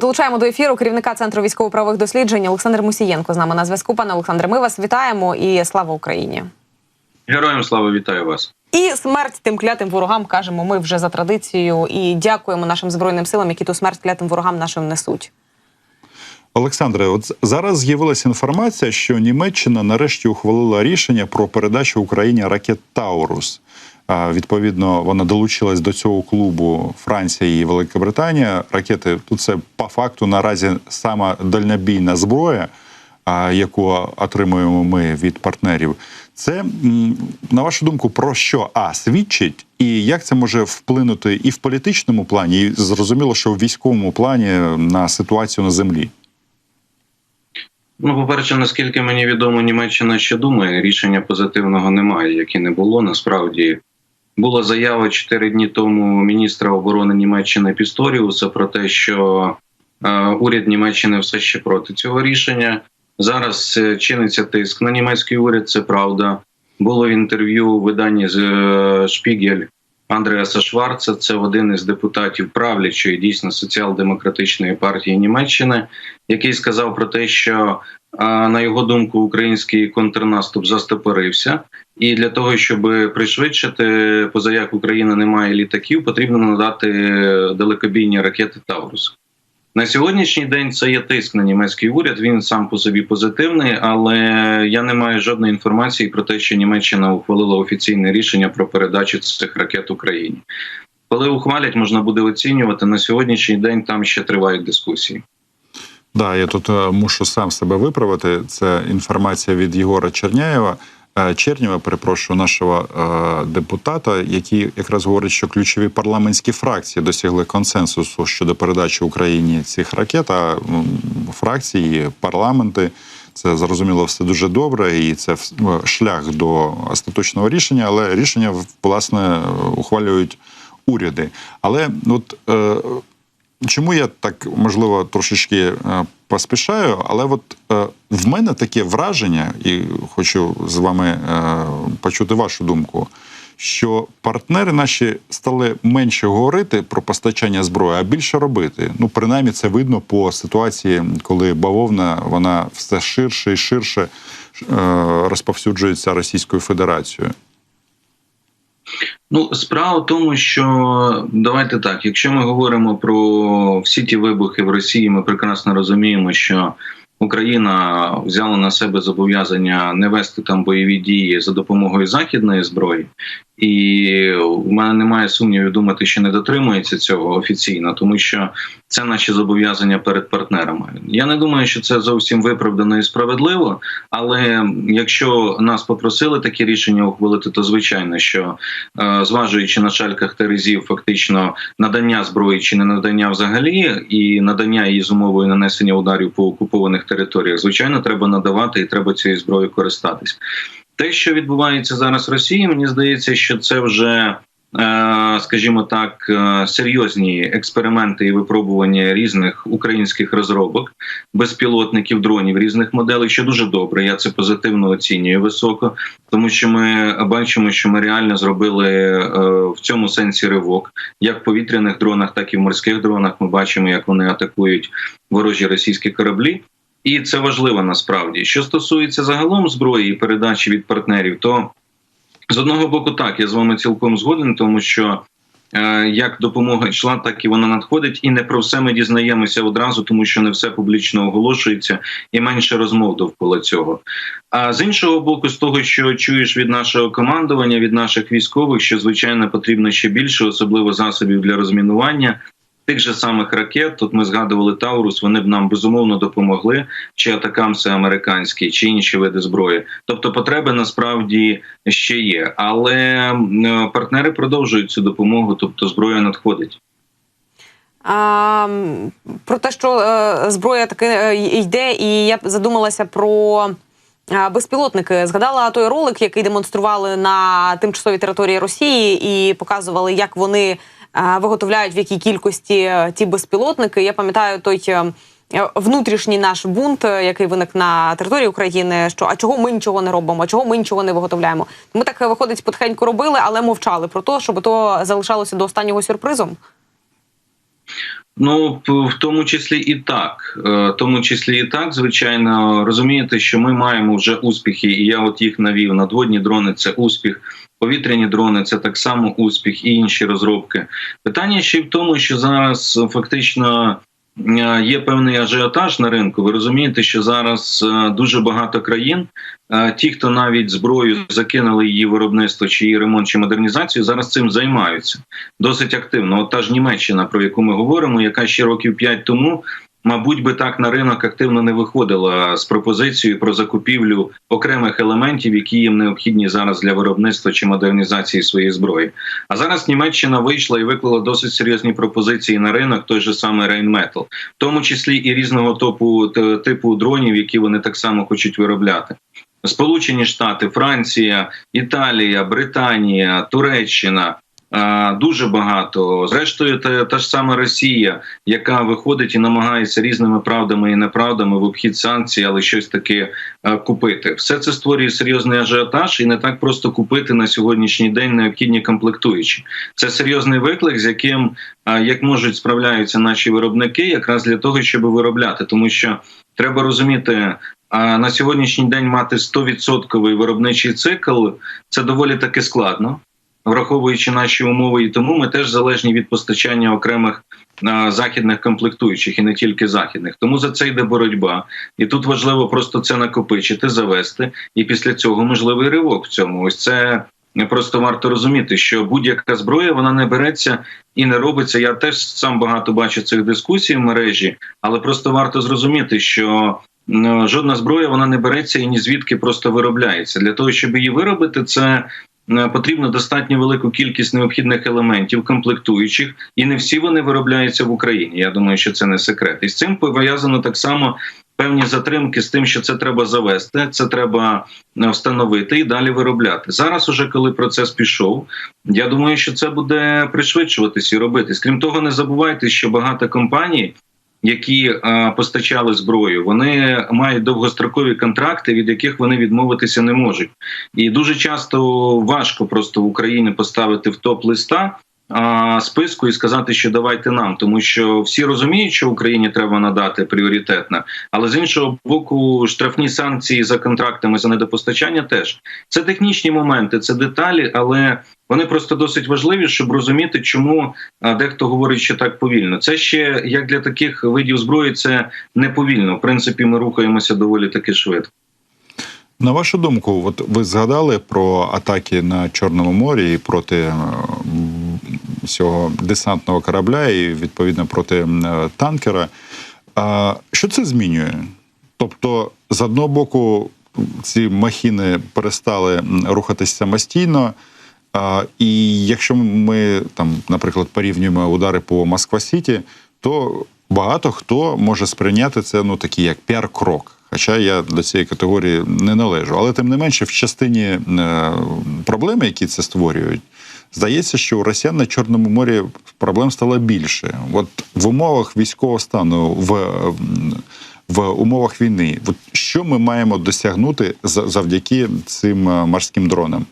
Долучаємо до ефіру керівника центру військово-правових досліджень Олександр Мусієнко з нами на зв'язку. Пане Олександре, ми вас вітаємо і слава Україні. Героям слава вітаю вас. І смерть тим клятим ворогам кажемо ми вже за традицією і дякуємо нашим збройним силам, які ту смерть клятим ворогам нашим несуть. Олександре, от зараз з'явилася інформація, що Німеччина нарешті ухвалила рішення про передачу Україні ракет Таурус. Відповідно, вона долучилась до цього клубу Франція і Велика Британія. Ракети тут це по факту наразі сама дальнобійна зброя, яку отримуємо ми від партнерів. Це на вашу думку про що а свідчить, і як це може вплинути і в політичному плані, і зрозуміло, що в військовому плані на ситуацію на землі. Ну, по-перше, наскільки мені відомо, Німеччина ще думає, рішення позитивного немає, як і не було. Насправді була заява чотири дні тому міністра оборони Німеччини Пісторіуса про те, що е, уряд Німеччини все ще проти цього рішення. Зараз е, чиниться тиск на німецький уряд, це правда. Було інтерв'ю виданні з е, Шпігель Андреаса Шварца. Це один із депутатів правлячої дійсно соціал-демократичної партії Німеччини, який сказав про те, що на його думку український контрнаступ застопорився, і для того, щоб пришвидшити, поза як Україна не має літаків, потрібно надати далекобійні ракети Таурус. На сьогоднішній день це є тиск на німецький уряд. Він сам по собі позитивний, але я не маю жодної інформації про те, що Німеччина ухвалила офіційне рішення про передачу цих ракет Україні. Коли ухвалять, можна буде оцінювати на сьогоднішній день. Там ще тривають дискусії. Да, я тут е, мушу сам себе виправити. Це інформація від Єгора Черняєва. е, Чернєва, перепрошую, нашого е, депутата, який якраз говорить, що ключові парламентські фракції досягли консенсусу щодо передачі Україні цих ракет. А фракції, парламенти це зрозуміло все дуже добре, і це шлях до остаточного рішення. Але рішення власне ухвалюють уряди. Але от Чому я так можливо трошечки е, поспішаю, але от е, в мене таке враження, і хочу з вами е, почути вашу думку, що партнери наші стали менше говорити про постачання зброї, а більше робити. Ну, принаймні, це видно по ситуації, коли бавовна вона все ширше і ширше розповсюджується Російською Федерацією. Ну, справа в тому, що давайте так, якщо ми говоримо про всі ті вибухи в Росії, ми прекрасно розуміємо, що Україна взяла на себе зобов'язання не вести там бойові дії за допомогою західної зброї, і в мене немає сумнівів думати, що не дотримується цього офіційно, тому що це наші зобов'язання перед партнерами. Я не думаю, що це зовсім виправдано і справедливо. Але якщо нас попросили такі рішення ухвалити, то звичайно, що е, зважуючи на шальках терезів, фактично надання зброї чи не надання взагалі, і надання її з умовою нанесення ударів по окупованих територіях, звичайно, треба надавати і треба цією зброєю користатись. Те, що відбувається зараз в Росії, мені здається, що це вже. е, Скажімо так, е, серйозні експерименти і випробування різних українських розробок, безпілотників, дронів різних моделей, що дуже добре. Я це позитивно оцінюю високо, тому що ми бачимо, що ми реально зробили е, в цьому сенсі ривок, як в повітряних дронах, так і в морських дронах. Ми бачимо, як вони атакують ворожі російські кораблі. І це важливо насправді. Що стосується загалом зброї і передачі від партнерів, то з одного боку, так я з вами цілком згоден, тому що е, як допомога йшла, так і вона надходить, і не про все ми дізнаємося одразу, тому що не все публічно оголошується, і менше розмов довкола цього. А з іншого боку, з того, що чуєш від нашого командування, від наших військових, що звичайно потрібно ще більше, особливо засобів для розмінування. Тих же самих ракет, тут ми згадували Таурус, вони б нам безумовно допомогли, чи атакамси американські, чи інші види зброї. Тобто потреби насправді ще є, але партнери продовжують цю допомогу, тобто зброя надходить. А, про те, що е, зброя таки е, йде, і я задумалася про. е, Безпілотники згадала той ролик, який демонстрували на тимчасовій території Росії, і показували, як вони е, виготовляють в якій кількості е, ті безпілотники. Я пам'ятаю той е, внутрішній наш бунт, е, який виник на території України. Що а чого ми нічого не робимо? а Чого ми нічого не виготовляємо? Ми так е, виходить потихеньку робили, але мовчали про те, щоб то залишалося до останнього сюрпризом. Ну, в тому числі і так. Е, В тому числі і так, звичайно, розумієте, що ми маємо вже успіхи, і я от їх навів. Надводні дрони це успіх, повітряні дрони це так само успіх, і інші розробки. Питання ще й в тому, що зараз фактично. Е, Є певний ажіотаж на ринку. Ви розумієте, що зараз е, дуже багато країн, е, ті, хто навіть зброю закинули її виробництво, чи її ремонт, чи модернізацію, зараз цим займаються досить активно. От та ж Німеччина, про яку ми говоримо, яка ще років п'ять тому, мабуть, би так на ринок активно не виходила з пропозицією про закупівлю окремих елементів, які їм необхідні зараз для виробництва чи модернізації своєї зброї. А зараз Німеччина вийшла і виклала досить серйозні пропозиції на ринок, той же самий Rheinmetall, в тому числі і різного типу, т- типу дронів, які вони так само хочуть виробляти. Сполучені Штати, Франція, Італія, Британія, Туреччина. Е, Дуже багато. Зрештою, та, та ж сама Росія, яка виходить і намагається різними правдами і неправдами в обхід санкцій, але щось таке е, купити. Все це створює серйозний ажіотаж, і не так просто купити на сьогоднішній день необхідні комплектуючі. Це серйозний виклик, з яким е, як можуть справляються наші виробники, якраз для того, щоб виробляти, тому що треба розуміти. А на сьогоднішній день мати 100% виробничий цикл це доволі таки складно, враховуючи наші умови, і тому ми теж залежні від постачання окремих західних комплектуючих і не тільки західних. Тому за це йде боротьба, і тут важливо просто це накопичити, завести, і після цього можливий ривок в цьому. Ось це. Просто варто розуміти, що будь-яка зброя вона не береться і не робиться. Я теж сам багато бачу цих дискусій в мережі, але просто варто зрозуміти, що жодна зброя вона не береться і ні звідки просто виробляється. Для того, щоб її виробити, це потрібно достатньо велику кількість необхідних елементів, комплектуючих, і не всі вони виробляються в Україні. Я думаю, що це не секрет. І з цим пов'язано так само. Певні затримки з тим, що це треба завести, це треба е, встановити і далі виробляти. Зараз, уже коли процес пішов, я думаю, що це буде пришвидшуватись і робитись. Крім того, не забувайте, що багато компаній, які е, постачали зброю, вони мають довгострокові контракти, від яких вони відмовитися не можуть. І дуже часто важко просто в Україні поставити в топ листа. Списку і сказати, що давайте нам, тому що всі розуміють, що Україні треба надати пріоритетно, але з іншого боку, штрафні санкції за контрактами за недопостачання теж це технічні моменти, це деталі, але вони просто досить важливі, щоб розуміти, чому дехто говорить, що так повільно. Це ще як для таких видів зброї, це не повільно. В принципі, ми рухаємося доволі таки швидко. На вашу думку, от ви згадали про атаки на Чорному морі і проти цього десантного корабля, і відповідно проти е, танкера. Що це змінює? Тобто, з одного боку, ці махіни перестали м, рухатись самостійно. І якщо ми там, наприклад, порівнюємо удари по Москва Сіті, то багато хто може сприйняти це ну такий як піар-крок. Хоча я до цієї категорії не належу. Але тим не менше, в частині е, проблеми, які це створюють, здається, що у росіян на Чорному морі проблем стало більше. От в умовах військового стану, в, в умовах війни, от що ми маємо досягнути за- завдяки цим е, морським дронам?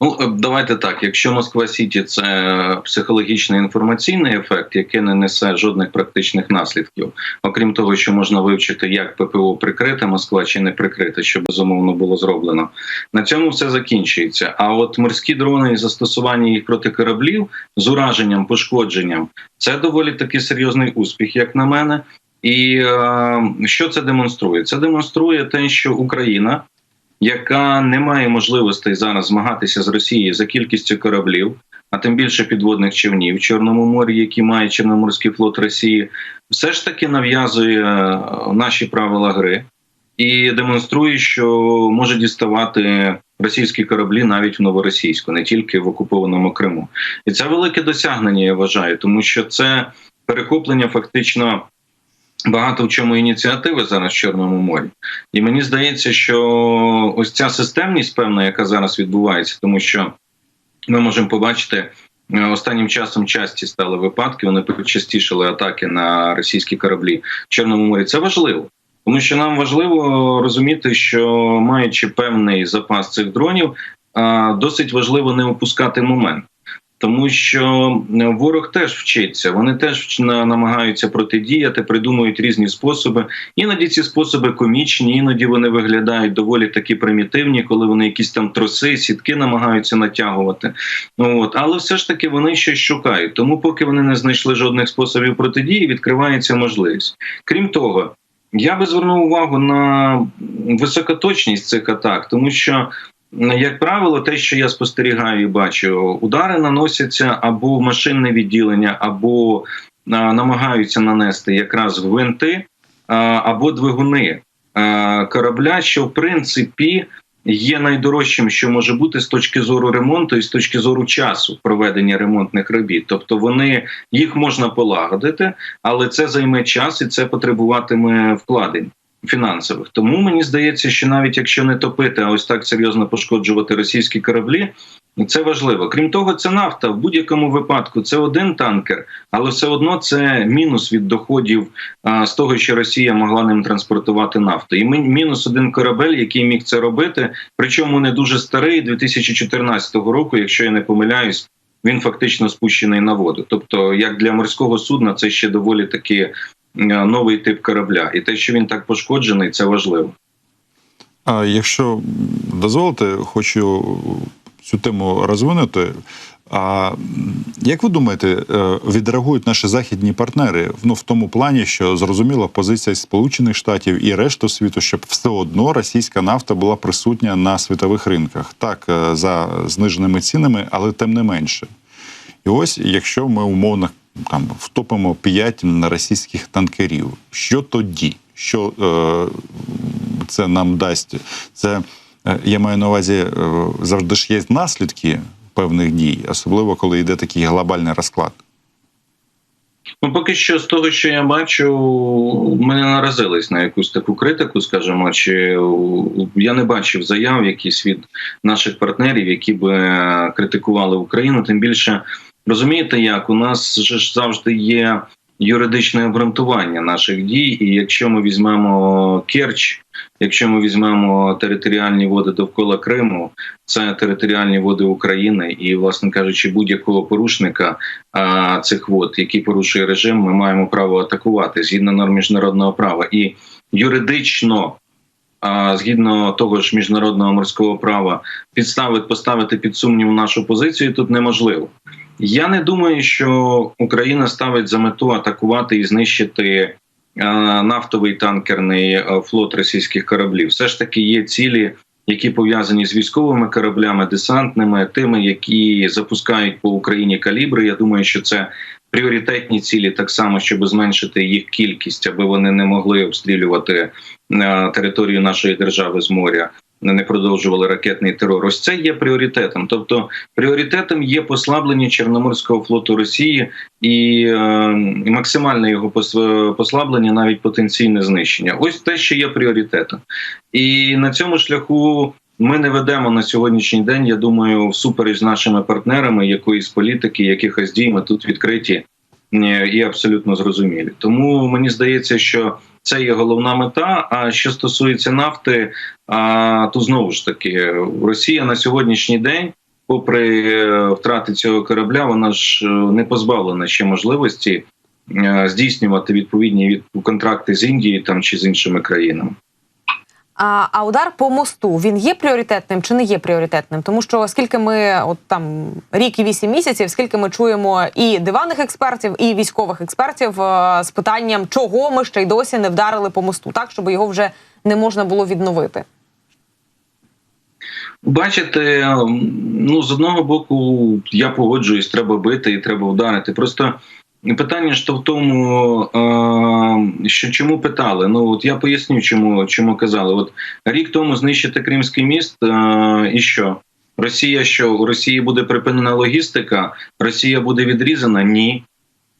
Ну е, давайте так. Якщо Москва Сіті це психологічний інформаційний ефект, який не несе жодних практичних наслідків, окрім того, що можна вивчити, як ППО прикрите Москва чи не прикрите, що безумовно було зроблено. На цьому все закінчується. А от морські дрони і застосування їх проти кораблів з ураженням, пошкодженням це доволі таки серйозний успіх, як на мене. І е, що це демонструє? Це демонструє те, що Україна яка не має можливостей зараз змагатися з Росією за кількістю кораблів, а тим більше підводних човнів в Чорному морі, які має Чорноморський флот Росії, все ж таки нав'язує е, наші правила гри і демонструє, що може діставати російські кораблі навіть в новоросійську, не тільки в окупованому Криму. І це велике досягнення, я вважаю, тому що це перехоплення фактично багато в чому ініціативи зараз в Чорному морі. І мені здається, що ось ця системність, певна, яка зараз відбувається, тому що ми можемо побачити. е, Останнім часом часті стали випадки. Вони почастішили атаки на російські кораблі в Чорному морі. Це важливо, тому що нам важливо розуміти, що маючи певний запас цих дронів, досить важливо не опускати момент. Тому що е, ворог теж вчиться, вони теж намагаються протидіяти, придумують різні способи. Іноді ці способи комічні, іноді вони виглядають доволі такі примітивні, коли вони якісь там троси, сітки намагаються натягувати. Ну, От, але все ж таки вони щось шукають. Тому, поки вони не знайшли жодних способів протидії, відкривається можливість. Крім того, я би звернув увагу на високоточність цих атак, тому що. Як правило, те, що я спостерігаю і бачу, удари наносяться або в машинне відділення, або намагаються нанести якраз гвинти або двигуни корабля, що в принципі є найдорожчим, що може бути з точки зору ремонту і з точки зору часу проведення ремонтних робіт. Тобто вони їх можна полагодити, але це займе час і це потребуватиме вкладень фінансових. Тому мені здається, що навіть якщо не топити, а ось так серйозно пошкоджувати російські кораблі. Це важливо. Крім того, це нафта в будь-якому випадку. Це один танкер, але все одно це мінус від доходів а, з того, що Росія могла ним транспортувати нафту. І ми- мінус один корабель, який міг це робити. Причому не дуже старий 2014 року, якщо я не помиляюсь, він фактично спущений на воду. Тобто, як для морського судна, це ще доволі таки новий тип корабля. І те, що він так пошкоджений, це важливо. А якщо дозволите, хочу цю тему розвинути. А як ви думаєте, е, відреагують наші західні партнери ну, в тому плані, що зрозуміла позиція Сполучених Штатів і решту світу, щоб все одно російська нафта була присутня на світових ринках, так е, за зниженими цінами, але тим не менше. І ось, якщо ми умовно там втопимо 5 російських танкерів, що тоді? Що е, це нам дасть? Це е, я маю на увазі, е, завжди ж є наслідки певних дій, особливо коли йде такий глобальний розклад. Ну, поки що, з того, що я бачу, ми не наразились на якусь таку критику, скажімо, чи я не бачив заяв якісь від наших партнерів, які би е, критикували Україну. Тим більше розумієте, як у нас ж завжди є юридичне обґрунтування наших дій, і якщо ми візьмемо Керч, якщо ми візьмемо територіальні води довкола Криму, це територіальні води України, і, власне кажучи, будь-якого порушника а, цих вод, який порушує режим, ми маємо право атакувати згідно норм міжнародного права. І юридично, згідно того ж міжнародного морського права, підставити поставити під сумнів нашу позицію тут неможливо. Я не думаю, що Україна ставить за мету атакувати і знищити е, нафтовий танкерний е, флот російських кораблів. Все ж таки є цілі, які пов'язані з військовими кораблями, десантними, тими, які запускають по Україні калібри. Я думаю, що це пріоритетні цілі, так само, щоб зменшити їх кількість, аби вони не могли обстрілювати е, територію нашої держави з моря. Не продовжували ракетний терор. Ось це є пріоритетом. Тобто, пріоритетом є послаблення Чорноморського флоту Росії і, е, максимальне його пос- послаблення, навіть потенційне знищення. Ось те, що є пріоритетом. І на цьому шляху ми не ведемо на сьогоднішній день. Я думаю, всупереч з нашими партнерами якоїсь політики, якихось дій ми тут відкриті е, і абсолютно зрозумілі. Тому мені здається, що це є головна мета. А що стосується нафти, то знову ж таки Росія на сьогоднішній день. Попри е, втрати цього корабля, вона ж е, не позбавлена ще можливості е, здійснювати відповідні від контракти з Індією там чи з іншими країнами. А, а удар по мосту він є пріоритетним чи не є пріоритетним? Тому що скільки ми, от там рік і вісім місяців, скільки ми чуємо і диванних експертів, і військових експертів е, з питанням, чого ми ще й досі не вдарили по мосту, так щоб його вже не можна було відновити. Бачите, ну з одного боку, я погоджуюсь, треба бити і треба вдарити. Просто питання ж то в тому, е, що чому питали. Ну от я поясню, чому чому казали. От рік тому знищити Кримський міст, е, і що? Росія що у Росії буде припинена логістика, Росія буде відрізана? Ні.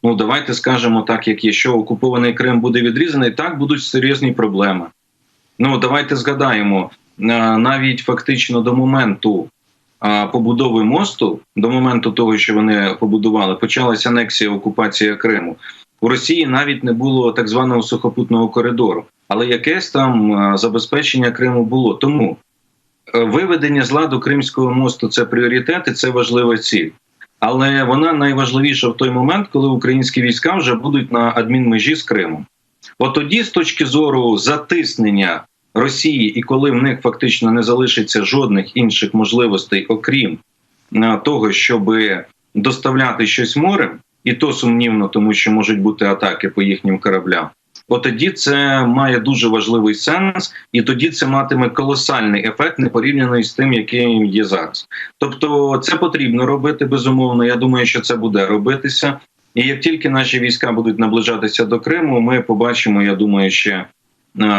Ну давайте скажемо так, як є, що окупований Крим буде відрізаний, так будуть серйозні проблеми. Ну давайте згадаємо е, навіть фактично до моменту побудови мосту, до моменту того, що вони побудували, почалася анексія окупація Криму. У Росії навіть не було так званого сухопутного коридору, але якесь там забезпечення Криму було. Тому е, виведення з ладу Кримського мосту це пріоритет і це важлива ціль. але вона найважливіша в той момент, коли українські війська вже будуть на адмінмежі з Кримом. От тоді, з точки зору затиснення Росії, і коли в них фактично не залишиться жодних інших можливостей, окрім е, того, щоб доставляти щось морем, і то сумнівно, тому що можуть бути атаки по їхнім кораблям. От тоді це має дуже важливий сенс, і тоді це матиме колосальний ефект, не порівняний з тим, який є зараз. Тобто, це потрібно робити безумовно. Я думаю, що це буде робитися. І як тільки наші війська будуть наближатися до Криму, ми побачимо, я думаю, ще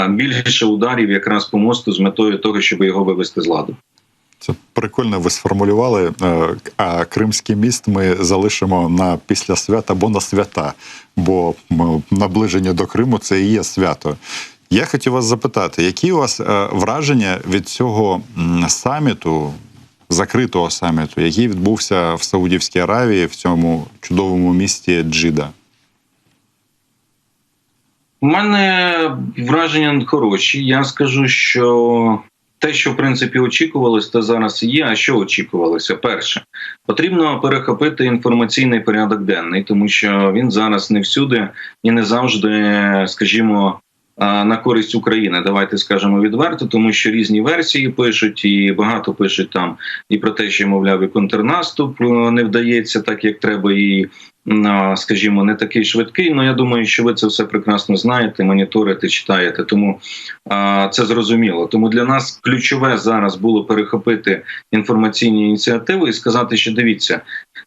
більше ударів якраз по мосту з метою того, щоб його вивести з ладу. Це прикольно ви сформулювали. Е, А Кримський міст ми залишимо на після свята або на свята, бо наближення до Криму це і є свято. Я хотів вас запитати, які у вас е, враження від цього саміту, закритого саміту, який відбувся в Саудівській Аравії в цьому чудовому місті Джида? У мене враження хороші. Я скажу, що те, що в принципі очікувалось, то зараз є. А що очікувалося? Перше, потрібно перехопити інформаційний порядок денний, тому що він зараз не всюди і не завжди, скажімо. На користь України, давайте скажемо відверто, тому що різні версії пишуть, і багато пишуть там і про те, що мовляв, і контрнаступ е, не вдається так, як треба, і скажімо, не такий швидкий. Ну я думаю, що ви це все прекрасно знаєте, моніторите, читаєте. Тому це зрозуміло. Тому для нас ключове зараз було перехопити інформаційні ініціативи і сказати, що дивіться,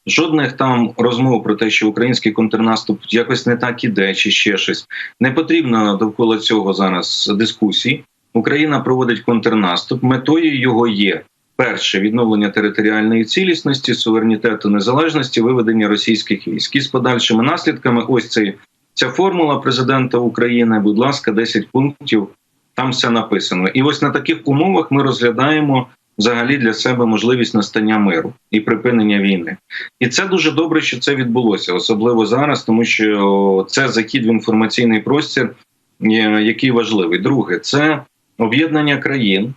жодних там розмов про те, що український контрнаступ якось не так іде, чи ще щось. Не потрібно довкола цього зараз дискусій. Україна проводить контрнаступ. Метою його є перше відновлення територіальної цілісності, суверенітету, незалежності, виведення російських військ і з подальшими наслідками. Ось цей ця формула президента України. Будь ласка, 10 пунктів. Там все написано. І ось на таких умовах ми розглядаємо взагалі для себе можливість настання миру і припинення війни. І це дуже добре, що це відбулося, особливо зараз, тому що це захід в інформаційний простір, е, який важливий. Друге, це об'єднання країн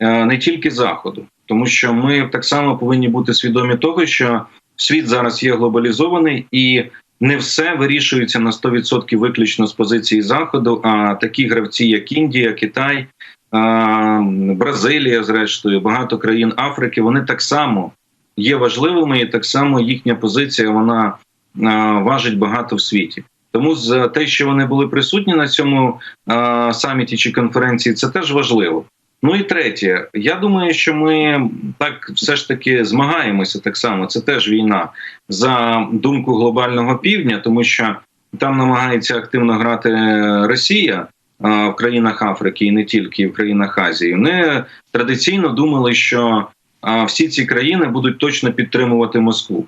е, не тільки заходу, тому що ми так само повинні бути свідомі того, що світ зараз є глобалізований і. Не все вирішується на 100% виключно з позиції заходу. А такі гравці, як Індія, Китай, Бразилія, зрештою, багато країн Африки, вони так само є важливими, і так само їхня позиція вона важить багато в світі. Тому за те, що вони були присутні на цьому саміті чи конференції, це теж важливо. Ну і третє, я думаю, що ми так все ж таки змагаємося так само. Це теж війна за думку глобального півдня, тому що там намагається активно грати Росія в країнах Африки і не тільки в країнах Азії. Вони традиційно думали, що всі ці країни будуть точно підтримувати Москву.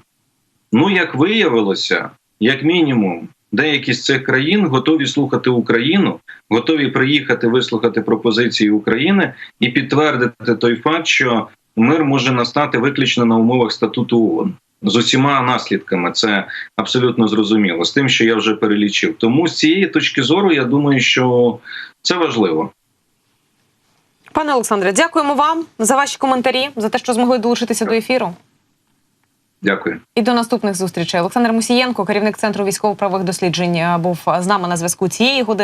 Ну як виявилося, як мінімум, деякі з цих країн готові слухати Україну, готові приїхати вислухати пропозиції України і підтвердити той факт, що мир може настати виключно на умовах статуту ООН. З усіма наслідками це абсолютно зрозуміло з тим, що я вже перелічив. Тому з цієї точки зору я думаю, що це важливо. Пане Олександре, дякуємо вам за ваші коментарі, за те, що змогли долучитися до ефіру. Дякую. І до наступних зустрічей. Олександр Мусієнко, керівник центру військово-правових досліджень, був з нами на зв'язку цієї години.